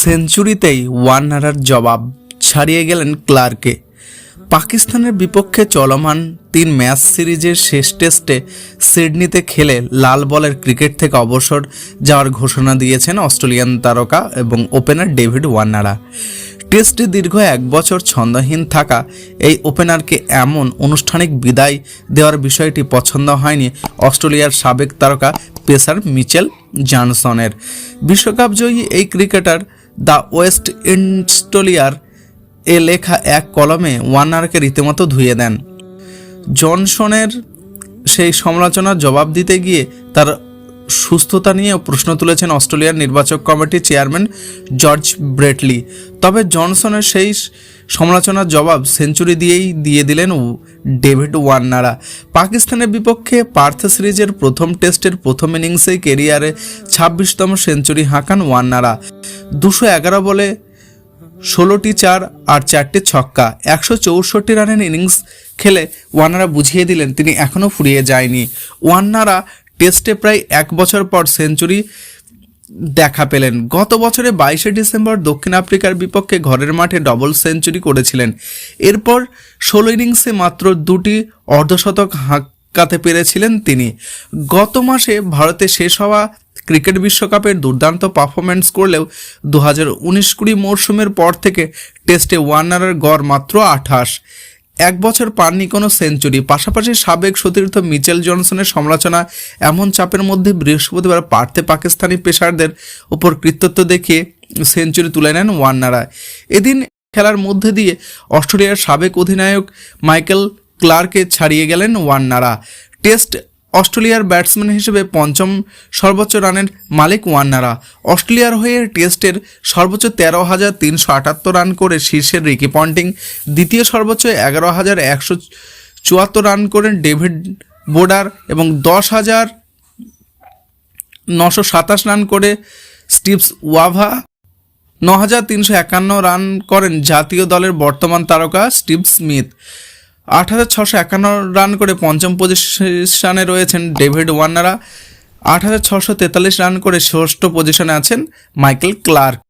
সেঞ্চুরিতেই ওয়ার্নারার জবাব ছাড়িয়ে গেলেন ক্লার্কে। পাকিস্তানের বিপক্ষে চলমান তিন ম্যাচ সিরিজের শেষ টেস্টে সিডনিতে খেলে লাল বলের ক্রিকেট থেকে অবসর যাওয়ার ঘোষণা দিয়েছেন অস্ট্রেলিয়ান তারকা এবং ওপেনার ডেভিড ওয়ার্নারা টেস্টে দীর্ঘ এক বছর ছন্দহীন থাকা এই ওপেনারকে এমন আনুষ্ঠানিক বিদায় দেওয়ার বিষয়টি পছন্দ হয়নি অস্ট্রেলিয়ার সাবেক তারকা পেসার মিচেল জনসনের। বিশ্বকাপ জয়ী এই ক্রিকেটার দ্য ওয়েস্ট ইন্স্টলিয়ার এ লেখা এক কলমে ওয়ার্নারকে রীতিমতো ধুয়ে দেন। জনসনের সেই সমালোচনার জবাব দিতে গিয়ে তার সুস্থতা নিয়ে প্রশ্ন তুলেছেন অস্ট্রেলিয়ার নির্বাচক কমিটির চেয়ারম্যান জর্জ ব্রেটলি। তবে জনসনের সেই সমালোচনার জবাব সেঞ্চুরি দিয়েই দিয়ে দিলেন ডেভিড ওয়ার্নারা। পাকিস্তানের বিপক্ষে পার্থ সিরিজের প্রথম টেস্টের প্রথম ইনিংসেই কেরিয়ারে ছাব্বিশতম সেঞ্চুরি হাঁকান ওয়ার্নারা। দুশো এগারো বলে ষোলোটি চার আর চারটি ছক্কা, একশো চৌষট্টি রানের ইনিংস খেলে ওয়ানারা বুঝিয়ে দিলেন তিনি এখনও ফুরিয়ে যায়নি। ওয়ান্নারা টেস্টে প্রায় এক বছর পর সেঞ্চুরি দেখা পেলেন। গত বছরে বাইশে ডিসেম্বর দক্ষিণ আফ্রিকার বিপক্ষে ঘরের মাঠে ডবল সেঞ্চুরি করেছিলেন। এরপর ষোলো ইনিংসে মাত্র দুটি অর্ধশতক হাঁকাতে পেরেছিলেন তিনি। গত মাসে ভারতে শেষ হওয়া ক্রিকেট বিশ্বকাপের দুর্দান্ত পারফরমেন্স করলেও দু হাজার উনিশ কুড়ি মরশুমের পর থেকে টেস্টে ওয়ার্নারের গড় মাত্র আঠাশ। এক বছর পাননি কোনো সেঞ্চুরি। পাশাপাশি সাবেক সতীর্থ মিচেল জনসনের সমালোচনা এমন চাপের মধ্যে বৃহস্পতিবার পারতে পাকিস্তানি পেশারদের ওপর কৃতত্ব দেখিয়ে সেঞ্চুরি তুলে নেন ওয়ার্নারায় এদিন খেলার মধ্যে দিয়ে অস্ট্রেলিয়ার সাবেক অধিনায়ক মাইকেল ক্লার্কে ছাড়িয়ে গেলেন ওয়ান্নারা। টেস্ট অস্ট্রেলিয়ার ব্যাটসম্যান হিসেবে পঞ্চম সর্বোচ্চ রানের মালিক ওয়ার্নারা অস্ট্রেলিয়ার হয়ে টেস্টের সর্বোচ্চ তেরো হাজার তিনশো আটাত্তর রান করে শীর্ষের রিকি পন্টিং, দ্বিতীয় সর্বোচ্চ এগারো হাজার একশো চুয়াত্তর রান করেন ডেভিড বোর্ডার এবং দশ হাজার নশো সাতাশ রান করে স্টিভস ওয়াভা, ন হাজার তিনশো একান্ন রান করেন জাতীয় দলের বর্তমান তারকা স্টিভ স্মিথ। আট হাজার ছশো একান্ন রান করে পঞ্চম পজিশনে রয়েছেন ডেভিড ওয়ার্নারা। আট হাজার ছশো তেতাল্লিশ রান করে ষষ্ঠ পজিশনে আছেন মাইকেল ক্লার্ক।